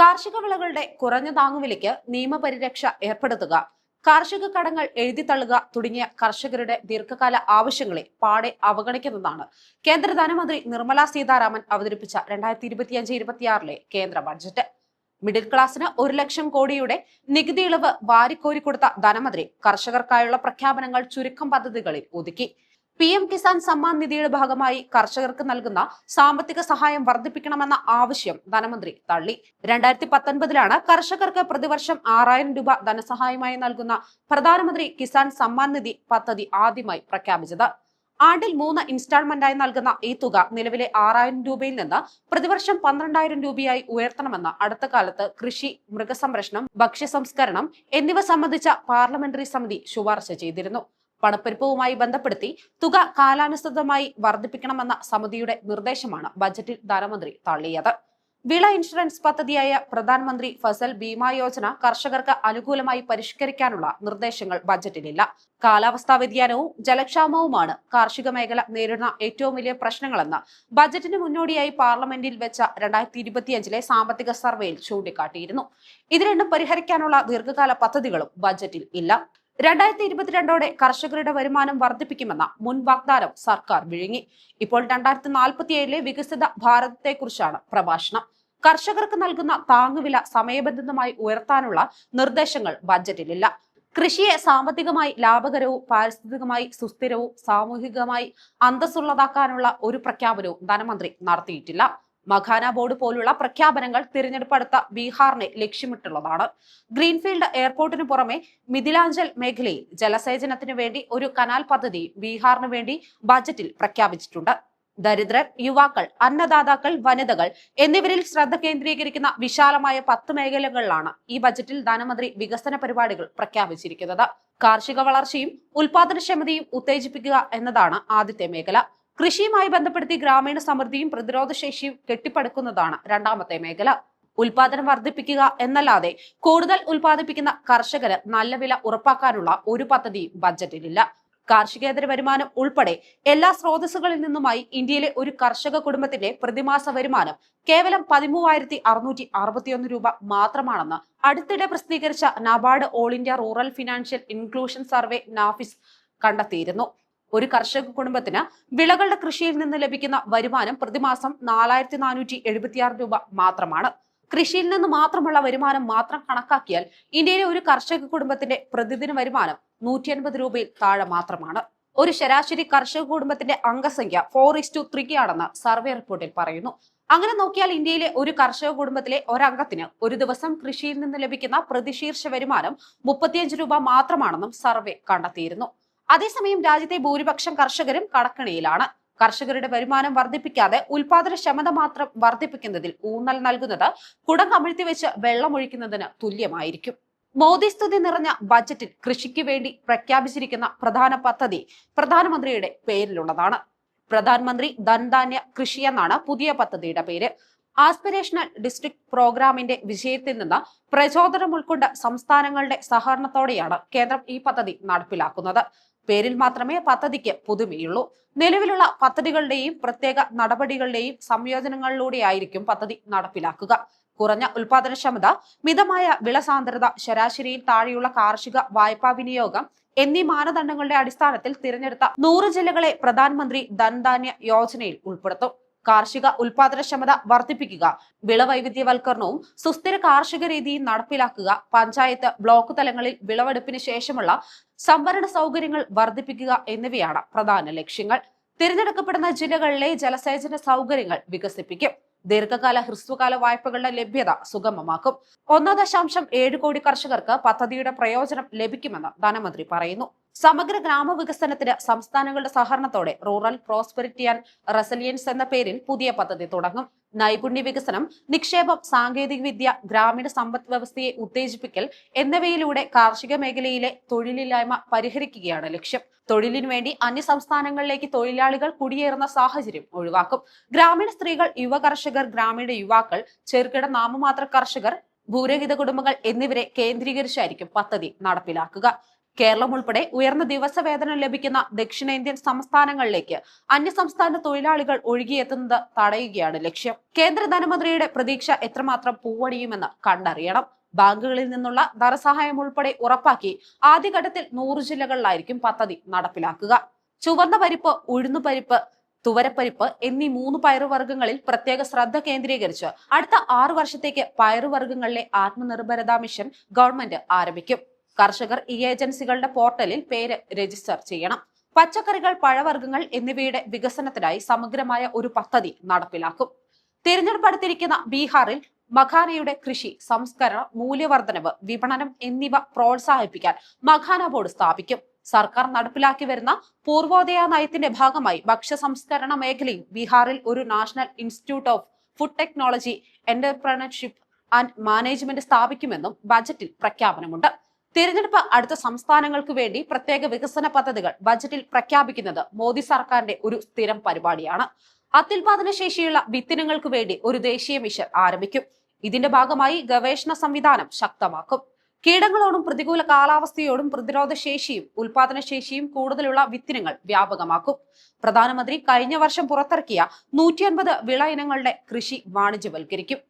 കാർഷിക വിളകളുടെ കുറഞ്ഞ താങ്ങുവിലയ്ക്ക് നിയമപരിരക്ഷ ഏർപ്പെടുത്തുക കാർഷിക കടങ്ങൾ എഴുതിത്തള്ളുക തുടങ്ങിയ കർഷകരുടെ ദീർഘകാല ആവശ്യങ്ങളെ പാടെ അവഗണിക്കുന്നതാണ്. കേന്ദ്ര ധനമന്ത്രി നിർമ്മല സീതാരാമൻ അവതരിപ്പിച്ച രണ്ടായിരത്തി ഇരുപത്തിയഞ്ച് ഇരുപത്തിയാറിലെ കേന്ദ്ര ബഡ്ജറ്റ്. മിഡിൽ ക്ലാസ്സിന് ഒരു ലക്ഷം കോടിയുടെ നികുതി ഇളവ് വാരിക്കോരി കൊടുത്ത ധനമന്ത്രി കർഷകർക്കായുള്ള പ്രഖ്യാപനങ്ങൾ ചുരുക്കം പദ്ധതികളിൽ ഒതുക്കി. പി എം കിസാൻ സമ്മാൻ നിധിയുടെ ഭാഗമായി കർഷകർക്ക് നൽകുന്ന സാമ്പത്തിക സഹായം വർദ്ധിപ്പിക്കണമെന്ന ആവശ്യം ധനമന്ത്രി തള്ളി. രണ്ടായിരത്തി പത്തൊൻപതിലാണ് കർഷകർക്ക് പ്രതിവർഷം ആറായിരം രൂപ ധനസഹായമായി നൽകുന്ന പ്രധാനമന്ത്രി കിസാൻ സമ്മാൻ നിധി പദ്ധതി ആദ്യമായി പ്രഖ്യാപിച്ചത്. ആണ്ടിൽ മൂന്ന് ഇൻസ്റ്റാൾമെന്റായി നൽകുന്ന ഈ തുക നിലവിലെ ആറായിരം രൂപയിൽ നിന്ന് പ്രതിവർഷം പന്ത്രണ്ടായിരം രൂപയായി ഉയർത്തണമെന്ന് അടുത്ത കാലത്ത് കൃഷി മൃഗസംരക്ഷണം ഭക്ഷ്യസംസ്കരണം എന്നിവ സംബന്ധിച്ച പാർലമെന്ററി സമിതി ശുപാർശ ചെയ്തിരുന്നു. പണപ്പെരുപ്പവുമായി ബന്ധപ്പെടുത്തി തുക കാലാനുസൃതമായി വർദ്ധിപ്പിക്കണമെന്ന സമിതിയുടെ നിർദ്ദേശമാണ് ബജറ്റിൽ ധനമന്ത്രി തള്ളിയത്. വിള ഇൻഷുറൻസ് പദ്ധതിയായ പ്രധാനമന്ത്രി ഫസൽ ബീമാ യോജന കർഷകർക്ക് അനുകൂലമായി പരിഷ്കരിക്കാനുള്ള നിർദ്ദേശങ്ങൾ ബജറ്റിലില്ല. കാലാവസ്ഥാ വ്യതിയാനവും ജലക്ഷാമവുമാണ് കാർഷിക മേഖല നേരിടുന്ന ഏറ്റവും വലിയ പ്രശ്നങ്ങളെന്ന് ബജറ്റിന് മുന്നോടിയായി പാർലമെന്റിൽ വെച്ച രണ്ടായിരത്തി ഇരുപത്തിയഞ്ചിലെ സാമ്പത്തിക സർവേയിൽ ചൂണ്ടിക്കാട്ടിയിരുന്നു. ഇത് രണ്ടും പരിഹരിക്കാനുള്ള ദീർഘകാല പദ്ധതികളും ബജറ്റിൽ ഇല്ല. രണ്ടായിരത്തി ഇരുപത്തിരണ്ടോടെ കർഷകരുടെ വരുമാനം വർദ്ധിപ്പിക്കുമെന്ന മുൻ വാഗ്ദാനം സർക്കാർ വിഴുങ്ങി. ഇപ്പോൾ രണ്ടായിരത്തി നാൽപ്പത്തിയേഴിലെ വികസിത ഭാരതത്തെക്കുറിച്ചാണ് പ്രഭാഷണം. കർഷകർക്ക് നൽകുന്ന താങ്ങുവില സമയബന്ധിതമായി ഉയർത്താനുള്ള നിർദ്ദേശങ്ങൾ ബജറ്റിലില്ല കൃഷിയെ സാമ്പത്തികമായി ലാഭകരവും പാരിസ്ഥിതികമായി സുസ്ഥിരവും സാമൂഹികമായി അന്തസ്സുള്ളതാക്കാനുള്ള ഒരു പ്രഖ്യാപനവും ധനമന്ത്രി നടത്തിയിട്ടില്ല. മഖാന ബോർഡ് പോലുള്ള പ്രഖ്യാപനങ്ങൾ തിരഞ്ഞെടുപ്പ് അടുത്ത ബീഹാറിനെ ലക്ഷ്യമിട്ടുള്ളതാണ്. ഗ്രീൻഫീൽഡ് എയർപോർട്ടിന് പുറമെ മിഥിലാഞ്ചൽ മേഖലയിൽ ജലസേചനത്തിനു വേണ്ടി ഒരു കനാൽ പദ്ധതി ബീഹാറിന് വേണ്ടി ബജറ്റിൽ പ്രഖ്യാപിച്ചിട്ടുണ്ട്. ദരിദ്രർ യുവാക്കൾ അന്നദാതാക്കൾ വനിതകൾ എന്നിവരിൽ ശ്രദ്ധ കേന്ദ്രീകരിക്കുന്ന വിശാലമായ പത്ത് മേഖലകളിലാണ് ഈ ബജറ്റിൽ ധനമന്ത്രി വികസന പരിപാടികൾ പ്രഖ്യാപിച്ചിരിക്കുന്നത്. കാർഷിക വളർച്ചയും ഉൽപാദനക്ഷമതയും ഉത്തേജിപ്പിക്കുക എന്നതാണ് ആദ്യത്തെ മേഖല. കൃഷിയുമായി ബന്ധപ്പെടുത്തി ഗ്രാമീണ സമൃദ്ധിയും പ്രതിരോധശേഷിയും കെട്ടിപ്പടുക്കുന്നതാണ് രണ്ടാമത്തെ മേഖല. ഉൽപാദനം വർദ്ധിപ്പിക്കുക എന്നല്ലാതെ കൂടുതൽ ഉൽപാദിപ്പിക്കുന്ന കർഷകര് നല്ല വില ഉറപ്പാക്കാനുള്ള ഒരു പദ്ധതിയും ബജറ്റിലില്ല കാർഷികേതര വരുമാനം ഉൾപ്പെടെ എല്ലാ സ്രോതസ്സുകളിൽ നിന്നുമായി ഇന്ത്യയിലെ ഒരു കർഷക കുടുംബത്തിന്റെ പ്രതിമാസ വരുമാനം കേവലം പതിമൂവായിരത്തി അറുന്നൂറ്റി അറുപത്തിയൊന്ന് രൂപ മാത്രമാണെന്ന് അടുത്തിടെ പ്രസിദ്ധീകരിച്ച NABARD all India rural financial inclusion survey NAFIS കണ്ടെത്തിയിരുന്നു. ഒരു കർഷക കുടുംബത്തിന് വിളകളുടെ കൃഷിയിൽ നിന്ന് ലഭിക്കുന്ന വരുമാനം പ്രതിമാസം നാലായിരത്തി നാനൂറ്റി എഴുപത്തിയാറ് രൂപ മാത്രമാണ്. കൃഷിയിൽ നിന്ന് മാത്രമുള്ള വരുമാനം മാത്രം കണക്കാക്കിയാൽ ഇന്ത്യയിലെ ഒരു കർഷക കുടുംബത്തിന്റെ പ്രതിദിന വരുമാനം നൂറ്റി അൻപത് രൂപയിൽ താഴെ മാത്രമാണ്. ഒരു ശരാശരി കർഷക കുടുംബത്തിന്റെ അംഗസംഖ്യ ഫോർ ഇസ് ടു ത്രീ ആണെന്ന് സർവേ റിപ്പോർട്ടിൽ പറയുന്നു. അങ്ങനെ നോക്കിയാൽ ഇന്ത്യയിലെ ഒരു കർഷക കുടുംബത്തിലെ ഒരംഗത്തിന് ഒരു ദിവസം കൃഷിയിൽ നിന്ന് ലഭിക്കുന്ന പ്രതിശീർഷ വരുമാനം മുപ്പത്തിയഞ്ച് രൂപ മാത്രമാണെന്നും സർവേ കണ്ടെത്തിയിരുന്നു. അതേസമയം രാജ്യത്തെ ഭൂരിപക്ഷം കർഷകരും കടക്കണിയിലാണ്. കർഷകരുടെ വരുമാനം വർദ്ധിപ്പിക്കാതെ ഉൽപാദനക്ഷമത മാത്രം വർദ്ധിപ്പിക്കുന്നതിൽ ഊന്നൽ നൽകുന്നത് കുടം കമിഴ്ത്തി വെച്ച് വെള്ളമൊഴിക്കുന്നതിന് തുല്യമായിരിക്കും. മോദി സ്തുതി നിറഞ്ഞ ബജറ്റിൽ കൃഷിക്ക് വേണ്ടി പ്രഖ്യാപിച്ചിരിക്കുന്ന പ്രധാന പദ്ധതി പ്രധാനമന്ത്രിയുടെ പേരിലുള്ളതാണ്. പ്രധാനമന്ത്രി ധൻധാന്യ കൃഷി എന്നാണ് പുതിയ പദ്ധതിയുടെ പേര്. ആസ്പിരേഷണൽ ഡിസ്ട്രിക്ട് പ്രോഗ്രാമിന്റെ വിജയത്തിൽ നിന്ന് പ്രചോദനം ഉൾക്കൊണ്ട് സംസ്ഥാനങ്ങളുടെ സഹകരണത്തോടെയാണ് കേന്ദ്രം ഈ പദ്ധതി നടപ്പിലാക്കുന്നത്. പേരിൽ മാത്രമേ പദ്ധതിക്ക് പുതുമയുള്ളൂ. നിലവിലുള്ള പദ്ധതികളുടെയും പ്രത്യേക നടപടികളുടെയും സംയോജനങ്ങളിലൂടെയായിരിക്കും പദ്ധതി നടപ്പിലാക്കുക. കുറഞ്ഞ ഉൽപാദനക്ഷമത മിതമായ വിള സാന്ദ്രത ശരാശരിയിൽ താഴെയുള്ള കാർഷിക വായ്പാ വിനിയോഗം എന്നീ മാനദണ്ഡങ്ങളുടെ അടിസ്ഥാനത്തിൽ തിരഞ്ഞെടുത്ത നൂറ് ജില്ലകളെ പ്രധാനമന്ത്രി ധൻധാന്യ യോജനയിൽ ഉൾപ്പെടുത്തും. കാർഷിക ഉൽപാദനക്ഷമത വർദ്ധിപ്പിക്കുക വിളവൈവിധ്യവൽക്കരണവും സുസ്ഥിര കാർഷിക രീതിയും നടപ്പിലാക്കുക പഞ്ചായത്ത് ബ്ലോക്ക് തലങ്ങളിൽ വിളവെടുപ്പിന് ശേഷമുള്ള സംഭരണ സൗകര്യങ്ങൾ വർദ്ധിപ്പിക്കുക എന്നിവയാണ് പ്രധാന ലക്ഷ്യങ്ങൾ. തിരഞ്ഞെടുക്കപ്പെടുന്ന ജില്ലകളിലെ ജലസേചന സൗകര്യങ്ങൾ വികസിപ്പിക്കും. ദീർഘകാല ഹ്രസ്വകാല വായ്പകളുടെ ലഭ്യത സുഗമമാക്കും. ഒന്ന് ദശാംശം ഏഴ് കോടി കർഷകർക്ക് പദ്ധതിയുടെ പ്രയോജനം ലഭിക്കുമെന്ന് ധനമന്ത്രി പറയുന്നു. സമഗ്ര ഗ്രാമവികസനത്തിന് സംസ്ഥാനങ്ങളുടെ സഹകരണത്തോടെ റൂറൽ പ്രോസ്പെരിറ്റി ആൻഡ് റെസിലിയൻസ് എന്ന പേരിൽ പുതിയ പദ്ധതി തുടങ്ങും. നൈപുണ്യ വികസനം നിക്ഷേപം സാങ്കേതിക വിദ്യ ഗ്രാമീണ സമ്പദ് വ്യവസ്ഥയെ ഉത്തേജിപ്പിക്കൽ എന്നിവയിലൂടെ കാർഷിക മേഖലയിലെ തൊഴിലില്ലായ്മ പരിഹരിക്കുകയാണ് ലക്ഷ്യം. തൊഴിലിനു വേണ്ടി അന്യ സംസ്ഥാനങ്ങളിലേക്ക് തൊഴിലാളികൾ കുടിയേറുന്ന സാഹചര്യം ഒഴിവാക്കും. ഗ്രാമീണ സ്ത്രീകൾ യുവ കർഷകർ ഗ്രാമീണ യുവാക്കൾ ചെറുകിട നാമമാത്ര കർഷകർ ഭൂരഹിത കുടുംബങ്ങൾ എന്നിവരെ കേന്ദ്രീകരിച്ചായിരിക്കും പദ്ധതി നടപ്പിലാക്കുക. കേരളം ഉൾപ്പെടെ ഉയർന്ന ദിവസവേതനം ലഭിക്കുന്ന ദക്ഷിണേന്ത്യൻ സംസ്ഥാനങ്ങളിലേക്ക് അന്യസംസ്ഥാന തൊഴിലാളികൾ ഒഴുകിയെത്തുന്നത് തടയുകയാണ് ലക്ഷ്യം. കേന്ദ്ര ധനമന്ത്രിയുടെ പ്രതീക്ഷ എത്രമാത്രം പൂവണിയുമെന്ന് കണ്ടറിയണം. ബാങ്കുകളിൽ നിന്നുള്ള ധനസഹായം ഉൾപ്പെടെ ഉറപ്പാക്കി ആദ്യഘട്ടത്തിൽ നൂറ് ജില്ലകളിലായിരിക്കും പദ്ധതി നടപ്പിലാക്കുക. ചുവന്ന പരിപ്പ് ഉഴുന്നുപരിപ്പ് തുവരപ്പരിപ്പ് എന്നീ മൂന്ന് പയറുവർഗങ്ങളിൽ പ്രത്യേക ശ്രദ്ധ കേന്ദ്രീകരിച്ച് അടുത്ത ആറു വർഷത്തേക്ക് പയറുവർഗങ്ങളിലെ ആത്മനിർഭരതാ മിഷൻ ഗവൺമെന്റ് ആരംഭിക്കും. കർഷകർ ഈ ഏജൻസികളുടെ പോർട്ടലിൽ പേര് രജിസ്റ്റർ ചെയ്യണം. പച്ചക്കറികൾ പഴവർഗങ്ങൾ എന്നിവയുടെ വികസനത്തിനായി സമഗ്രമായ ഒരു പദ്ധതി നടപ്പിലാക്കും. തിരഞ്ഞെടുപ്പടുത്തിരിക്കുന്ന ബീഹാറിൽ മഖാനയുടെ കൃഷി സംസ്കരണം മൂല്യവർദ്ധനവ് വിപണനം എന്നിവ പ്രോത്സാഹിപ്പിക്കാൻ മഖാന ബോർഡ് സ്ഥാപിക്കും. സർക്കാർ നടപ്പിലാക്കി വരുന്ന പൂർവോദയ നയത്തിന്റെ ഭാഗമായി ഭക്ഷ്യ സംസ്കരണ മേഖലയിൽ ബീഹാറിൽ ഒരു national institute of food technology entrepreneurship and management സ്ഥാപിക്കുമെന്നും ബജറ്റിൽ പ്രഖ്യാപനമുണ്ട്. തിരഞ്ഞെടുപ്പ് അടുത്ത സംസ്ഥാനങ്ങൾക്ക് വേണ്ടി പ്രത്യേക വികസന പദ്ധതികൾ ബജറ്റിൽ പ്രഖ്യാപിക്കുന്നത് മോദി സർക്കാരിന്റെ ഒരു സ്ഥിരം പരിപാടിയാണ്. അത്യുൽപാദന ശേഷിയുള്ള വിത്തിനങ്ങൾക്ക് വേണ്ടി ഒരു ദേശീയ മിഷൻ ആരംഭിക്കും. ഇതിന്റെ ഭാഗമായി ഗവേഷണ സംവിധാനം ശക്തമാക്കും. കീടങ്ങളോടും പ്രതികൂല കാലാവസ്ഥയോടും പ്രതിരോധ ശേഷിയും ഉൽപാദന ശേഷിയും കൂടുതലുള്ള വിത്തിനങ്ങൾ വ്യാപകമാക്കും. പ്രധാനമന്ത്രി കഴിഞ്ഞ വർഷം പുറത്തിറക്കിയ നൂറ്റി അൻപത് വിള ഇനങ്ങളുടെ കൃഷി വാണിജ്യവൽക്കരിക്കും.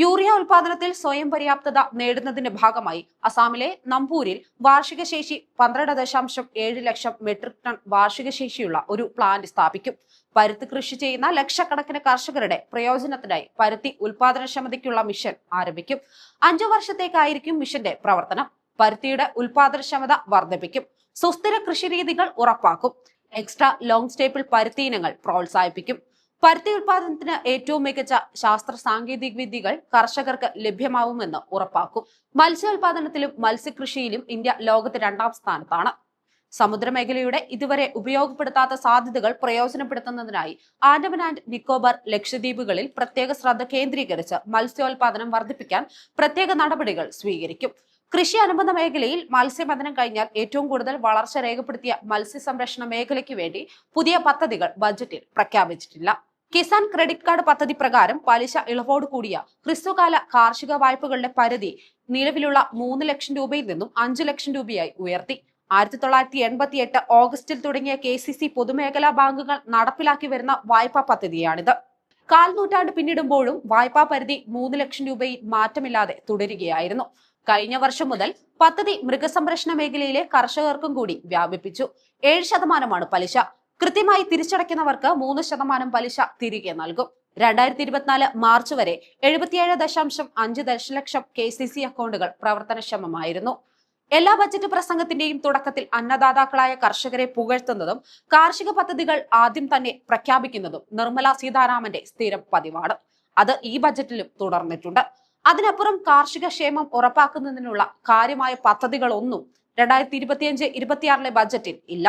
യൂറിയ ഉൽപാദനത്തിൽ സ്വയം പര്യാപ്തത നേടുന്നതിന്റെ ഭാഗമായി അസാമിലെ നമ്പൂരിൽ വാർഷിക ശേഷി പന്ത്രണ്ട് ദശാംശം ഏഴ് ലക്ഷം മെട്രിക് ടൺ വാർഷിക ശേഷിയുള്ള ഒരു പ്ലാന്റ് സ്ഥാപിക്കും. പരുത്തി കൃഷി ചെയ്യുന്ന ലക്ഷക്കണക്കിന് കർഷകരുടെ പ്രയോജനത്തിനായി പരുത്തി ഉൽപാദനക്ഷമതയ്ക്കുള്ള മിഷൻ ആരംഭിക്കും. അഞ്ചു വർഷത്തേക്കായിരിക്കും മിഷന്റെ പ്രവർത്തനം. പരുത്തിയുടെ ഉൽപാദനക്ഷമത വർദ്ധിപ്പിക്കും. സുസ്ഥിര കൃഷിരീതികൾ ഉറപ്പാക്കും. എക്സ്ട്രാ ലോങ് സ്റ്റേപ്പിൾ പരുത്തി ഇനങ്ങൾ പ്രോത്സാഹിപ്പിക്കും. പരുത്തി ഉൽപാദനത്തിന് ഏറ്റവും മികച്ച ശാസ്ത്ര സാങ്കേതിക വിദ്യകൾ കർഷകർക്ക് ലഭ്യമാവുമെന്ന് ഉറപ്പാക്കും. മത്സ്യോൽപാദനത്തിലും മത്സ്യകൃഷിയിലും ഇന്ത്യ ലോകത്ത് രണ്ടാം സ്ഥാനത്താണ്. സമുദ്രമേഖലയുടെ ഇതുവരെ ഉപയോഗപ്പെടുത്താത്ത സാധ്യതകൾ പ്രയോജനപ്പെടുത്തുന്നതിനായി ആൻഡമാൻ ആൻഡ് നിക്കോബാർ ലക്ഷദ്വീപുകളിൽ പ്രത്യേക ശ്രദ്ധ കേന്ദ്രീകരിച്ച് മത്സ്യോൽപാദനം വർദ്ധിപ്പിക്കാൻ പ്രത്യേക നടപടികൾ സ്വീകരിക്കും. കൃഷി അനുബന്ധ മേഖലയിൽ മത്സ്യബന്ധനം കഴിഞ്ഞാൽ ഏറ്റവും കൂടുതൽ വളർച്ച രേഖപ്പെടുത്തിയ മത്സ്യ സംരക്ഷണ മേഖലയ്ക്ക് വേണ്ടി പുതിയ പദ്ധതികൾ ബജറ്റിൽ പ്രഖ്യാപിച്ചിട്ടില്ല. കിസാൻ ക്രെഡിറ്റ് കാർഡ് പദ്ധതി പ്രകാരം പലിശ ഇളവോട് കൂടിയ ഹ്രസ്വകാല കാർഷിക വായ്പകളുടെ പരിധി നിലവിലുള്ള മൂന്ന് ലക്ഷം രൂപയിൽ നിന്നും അഞ്ചു ലക്ഷം രൂപയായി ഉയർത്തി. ആയിരത്തി തൊള്ളായിരത്തി എൺപത്തി എട്ട് ഓഗസ്റ്റിൽ തുടങ്ങിയ കെ സി സി പൊതുമേഖലാ ബാങ്കുകൾ നടപ്പിലാക്കി വരുന്ന വായ്പാ പദ്ധതിയാണിത്. കാൽ നൂറ്റാണ്ട് പിന്നിടുമ്പോഴും വായ്പാ പരിധി മൂന്ന് ലക്ഷം രൂപയിൽ മാറ്റമില്ലാതെ തുടരുകയായിരുന്നു. കഴിഞ്ഞ വർഷം മുതൽ പദ്ധതി മൃഗസംരക്ഷണ മേഖലയിലെ കർഷകർക്കും കൂടി വ്യാപിപ്പിച്ചു. ഏഴ് ശതമാനമാണ് പലിശ. കൃത്യമായി തിരിച്ചടയ്ക്കുന്നവർക്ക് മൂന്ന് ശതമാനം പലിശ തിരികെ നൽകും. രണ്ടായിരത്തി ഇരുപത്തിനാല് മാർച്ച് വരെ എഴുപത്തിയേഴ് ദശാംശം അഞ്ച് ദശലക്ഷം കെ സി സി അക്കൗണ്ടുകൾ പ്രവർത്തനക്ഷമമായിരുന്നു. എല്ലാ ബജറ്റ് പ്രസംഗത്തിന്റെയും തുടക്കത്തിൽ അന്നദാതാക്കളായ കർഷകരെ പുകഴ്ത്തുന്നതും കാർഷിക പദ്ധതികൾ ആദ്യം തന്നെ പ്രഖ്യാപിക്കുന്നതും നിർമ്മല സീതാരാമന്റെ സ്ഥിരം പതിവാണ്. അത് ഈ ബജറ്റിലും തുടർന്നിട്ടുണ്ട്. അതിനപ്പുറം കാർഷിക ക്ഷേമം ഉറപ്പാക്കുന്നതിനുള്ള കാര്യമായ പദ്ധതികളൊന്നും രണ്ടായിരത്തി ഇരുപത്തിയഞ്ച് ഇരുപത്തിയാറിലെ ബജറ്റിൽ ഇല്ല.